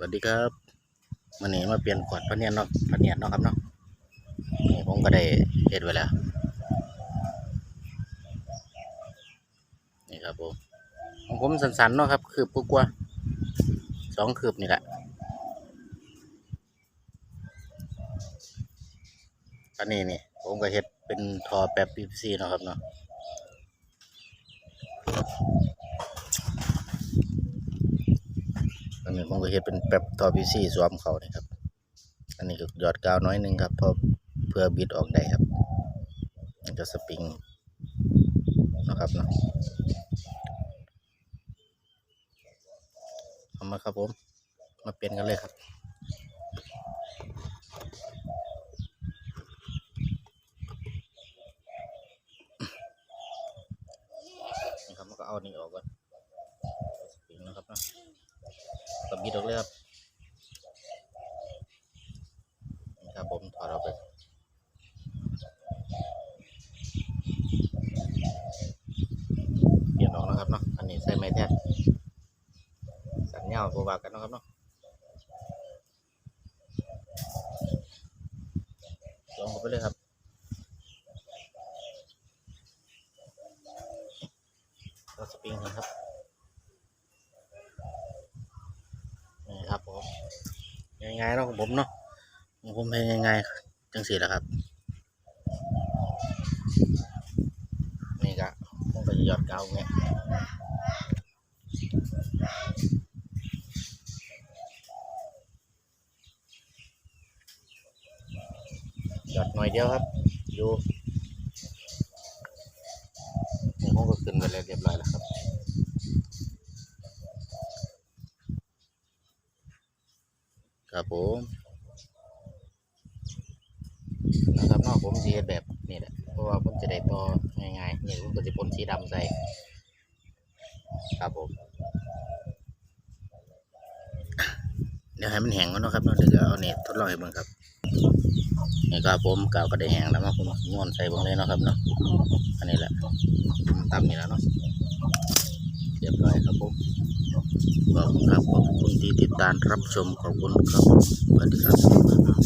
สวัสดีครับวันนี้มาเปลี่ยนขวดพะเนียนเนาะพะเนียนเนาะครับเนาะนี่ผมก็ได้เฮ็ดไว้แล้วนี่ครับผมของผมสันๆเนาะครับ คืบกว่าสองคืบนี่แหละอันนี้นี่ผมก็เฮ็ดเป็นทอแบบ PVC เนาะครับเนาะ อันนี้ผมก็เฮ็ดเป็นแบบทอ PVC สวมเขานี่ครับ อันนี้ก็หยอดกาวน้อยหนึงครับเพราะเพื่อบิดออกได้ครับมันก็สปริงนะครับเนาะเอามาครับผม มาเปลี่ยนกันเลยครับนี่ครับมันก็เอานี่ออกก่อนสปริงนะครับเนาะ ผิดออกเลยครับนี่ครับผมถอดออกไปเปลี่ยนออกนะครับเนาะอันนี้ใส่ไม้แท้สัญญาณบวากันนะครับเนาะลงไปเลยครับก็สปริงนะครับ นี่ครับผม ง่ายๆเนาะของผมเนาะของผมเป็นง่ายๆจังสี่แหละครับ นี่ก็ผมก็จะหยอดกาเงี้ยหยอดหน่อยเดียวครับ อยู่นี่ผมก็ขึ้นไปแล้วเรียบร้อย ครับผมนะครับนอกผมสีแบบนี่แหละเพราะว่าผมจะได้ต่อง่ายๆนี่ผมก็จะพ่นสีดำใส่ครับผมเดี๋ยวให้มันแห้งก่อนนะครับเนาะเดี๋ยวเอาเนี่ยทดลองให้เบิ่งครับนี่ครับผมกาวก็ได้แห้งแล้วมาผมม้วนใส่เบิ่งเลยเนาะครับเนาะอันนี้แหละตามนี่แล้วเนาะเรียบร้อยครับผมขอบคุณครับ ที่ติดตามรับชมขอบคุณครับสวัสดีครับ